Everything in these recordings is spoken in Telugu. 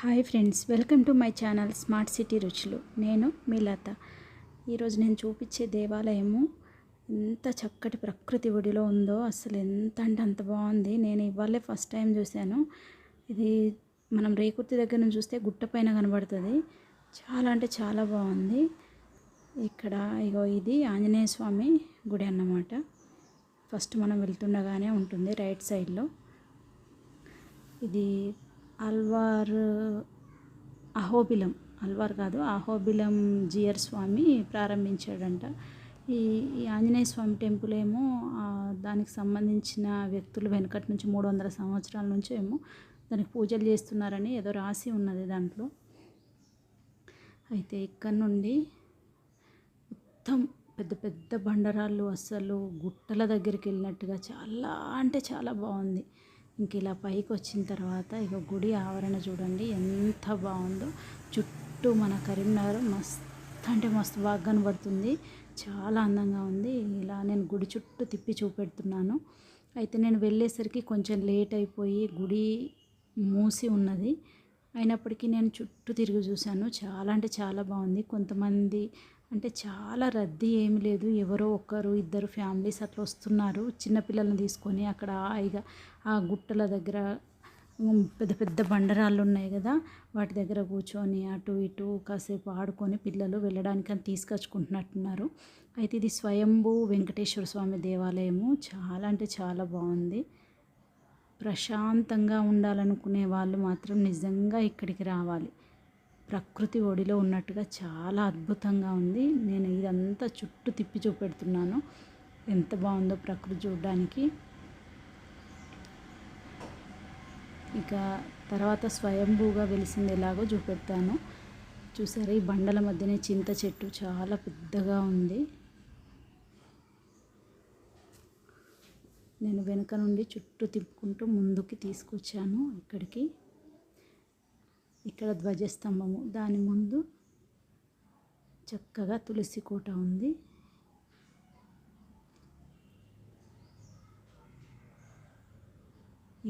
Hi friends welcome to my channel smart city రుచులు. నేను మీ లత. ఈరోజు నేను చూపించే దేవాలయము ఎంత చక్కటి ప్రకృతి ఒడిలో ఉందో అసలు ఎంత అంటే అంత బాగుంది. నేను ఇవాళే ఫస్ట్ టైం చూశాను. ఇది మనం రేకుర్తి దగ్గర నుంచి చూస్తే గుట్ట పైన కనబడుతుంది. చాలా అంటే చాలా బాగుంది. ఇక్కడ ఇగో ఇది ఆంజనేయ స్వామి గుడి అన్నమాట. ఫస్ట్ మనం వెళ్తుండగానే ఉంటుంది రైట్ సైడ్లో. ఇది అల్వార్ అహోబిలం అల్వార్ కాదు అహోబిలం జియర్ స్వామి ప్రారంభించాడంట. ఈ ఈ ఆంజనేయ స్వామి టెంపుల్ ఏమో దానికి సంబంధించిన వ్యక్తులు వెనకటి నుంచి మూడు వందల సంవత్సరాల నుంచి ఏమో దానికి పూజలు చేస్తున్నారని ఏదో రాసి ఉన్నది దాంట్లో. అయితే ఇక్కడ నుండి మొత్తం పెద్ద పెద్ద బండరాళ్ళు అస్సలు గుట్టల దగ్గరికి వెళ్ళినట్టుగా చాలా అంటే చాలా బాగుంది. ఇంక ఇలా పైకి వచ్చిన తర్వాత ఇక గుడి ఆవరణ చూడండి ఎంత బాగుందో. చుట్టూ మన కరీంనగర్ మస్తు అంటే మస్తు బాగా కనబడుతుంది. చాలా అందంగా ఉంది. ఇలా నేను గుడి చుట్టూ తిప్పి చూపెడుతున్నాను. అయితే నేను వెళ్ళేసరికి కొంచెం లేట్ అయిపోయి గుడి మూసి ఉన్నది. అయినప్పటికీ నేను చుట్టూ తిరిగి చూశాను. చాలా అంటే చాలా బాగుంది. కొంతమంది అంటే చాలా రద్దీ ఏమి లేదు. ఎవరో ఒక్కరు ఇద్దరు ఫ్యామిలీస్ అట్లా వస్తున్నారు. చిన్నపిల్లల్ని తీసుకొని అక్కడ హాయిగా ఆ గుట్టల దగ్గర పెద్ద పెద్ద బండరాళ్ళు ఉన్నాయి కదా వాటి దగ్గర కూర్చొని అటు ఇటు కాసేపు ఆడుకొని పిల్లలు వెళ్ళడానికి అని తీసుకొచ్చుకుంటున్నట్టున్నారు. అయితే ఇది స్వయంభూ వెంకటేశ్వర స్వామి దేవాలయము. చాలా అంటే చాలా బాగుంది. ప్రశాంతంగా ఉండాలనుకునే వాళ్ళు మాత్రం నిజంగా ఇక్కడికి రావాలి. ప్రకృతి ఒడిలో ఉన్నట్టుగా చాలా అద్భుతంగా ఉంది. నేను ఇదంతా చుట్టూ తిప్పి చూపెడుతున్నాను. ఎంత బాగుందో ప్రకృతి చూడడానికి. ఇక తర్వాత స్వయంభూగా వెలిసింది ఎలాగో చూపెడతాను. చూసారా ఈ బండల మధ్యనే చింత చెట్టు చాలా పెద్దగా ఉంది. నేను వెనుక నుండి చుట్టూ తిప్పుకుంటూ ముందుకి తీసుకొచ్చాను ఇక్కడికి. ఇక్కడ ధ్వజస్తంభము. దాని ముందు చక్కగా తులసి కోట ఉంది.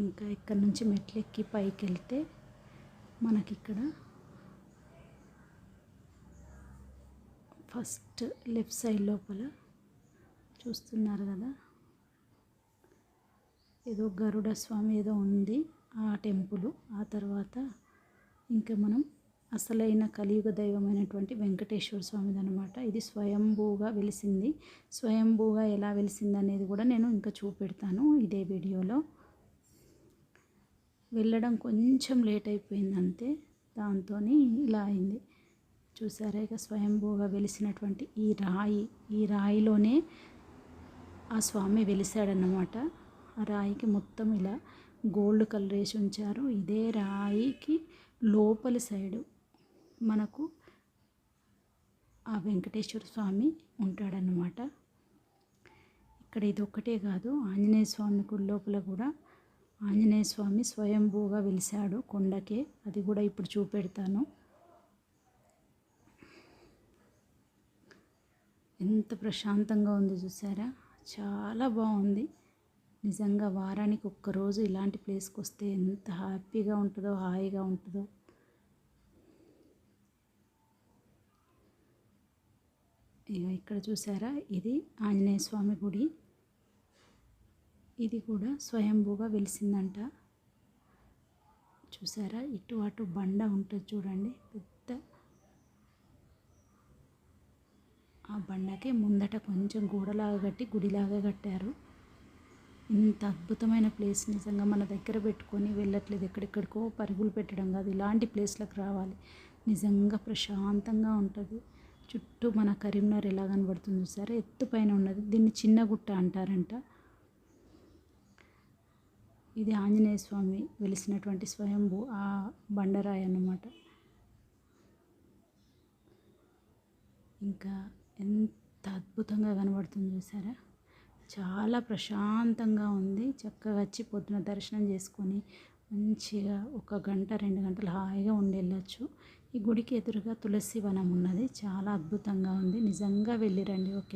ఇంకా ఇక్కడ నుంచి మెట్లెక్కి పైకి వెళ్తే మనకి ఇక్కడ ఫస్ట్ లెఫ్ట్ సైడ్ లోపల చూస్తున్నారు కదా ఏదో గరుడ స్వామి ఏదో ఉంది ఆ టెంపుల్. ఆ తర్వాత ఇంకా మనం అసలైన కలియుగ దైవమైనటువంటి వెంకటేశ్వర స్వామిది అనమాట ఇది స్వయంభూగా వెలిసింది. స్వయంభూగా ఎలా వెలిసింది అనేది కూడా నేను ఇంకా చూపెడతాను ఇదే వీడియోలో. వెళ్ళడం కొంచెం లేట్ అయిపోయింది అంతే దాంతో ఇలా అయింది. చూసారా ఇక స్వయంభూగా వెలిసినటువంటి ఈ రాయి ఈ రాయిలోనే ఆ స్వామి వెలిసాడన్నమాట ఆ రాయికి మొత్తం ఇలా గోల్డ్ కలర్ వేసి ఉంచారు. ఇదే రాయికి లోపలి సైడు మనకు ఆ వెంకటేశ్వర స్వామి ఉంటాడనమాట ఇక్కడ ఇది ఒక్కటే కాదు ఆంజనేయ స్వామి గుడి లోపల కూడా ఆంజనేయ స్వామి స్వయంభూగా వెలిశాడు కొండకే. అది కూడా ఇప్పుడు చూపెడతాను. ఎంత ప్రశాంతంగా ఉంది చూసారా? చాలా బాగుంది. నిజంగా వారానికి ఒక్కరోజు ఇలాంటి ప్లేస్కి వస్తే ఎంత హ్యాపీగా ఉంటుందో హాయిగా ఉంటుందో. ఇక ఇక్కడ చూసారా? ఇది ఆంజనేయ స్వామి గుడి. ఇది కూడా స్వయంభూగా వెలిసిందంట. చూసారా? ఇటు అటు బండ ఉంటుంది చూడండి. పెద్ద ఆ బండకే ముందట కొంచెం గోడలాగా కట్టి గుడిలాగా కట్టారు. ఇంత అద్భుతమైన ప్లేస్ నిజంగా మన దగ్గర పెట్టుకొని వెళ్ళట్లేదు. ఎక్కడెక్కడికో పరుగులు పెట్టడం కాదు. ఇలాంటి ప్లేస్లకు రావాలి. నిజంగా ప్రశాంతంగా ఉంటుంది. చుట్టూ మన కరీంనగర్ ఎలా కనబడుతుంది సరే ఎత్తు పైన ఉన్నది. దీన్ని చిన్న గుట్ట అంటారంట. ఇది ఆంజనేయ స్వామి వెలిసినటువంటి స్వయంభూ ఆ బండరాయి అన్నమాట. ఇంకా ఎంత అద్భుతంగా కనబడుతుంది చూసారా? చాలా ప్రశాంతంగా ఉంది. చక్కగా వచ్చి పొద్దున దర్శనం చేసుకొని మంచిగా ఒక గంట రెండు గంటలు హాయిగా ఉండి వెళ్ళొచ్చు ఈ గుడికి ఎదురుగా తులసి వనం ఉన్నది. చాలా అద్భుతంగా ఉంది. నిజంగా వెళ్ళిరండి. ఓకే.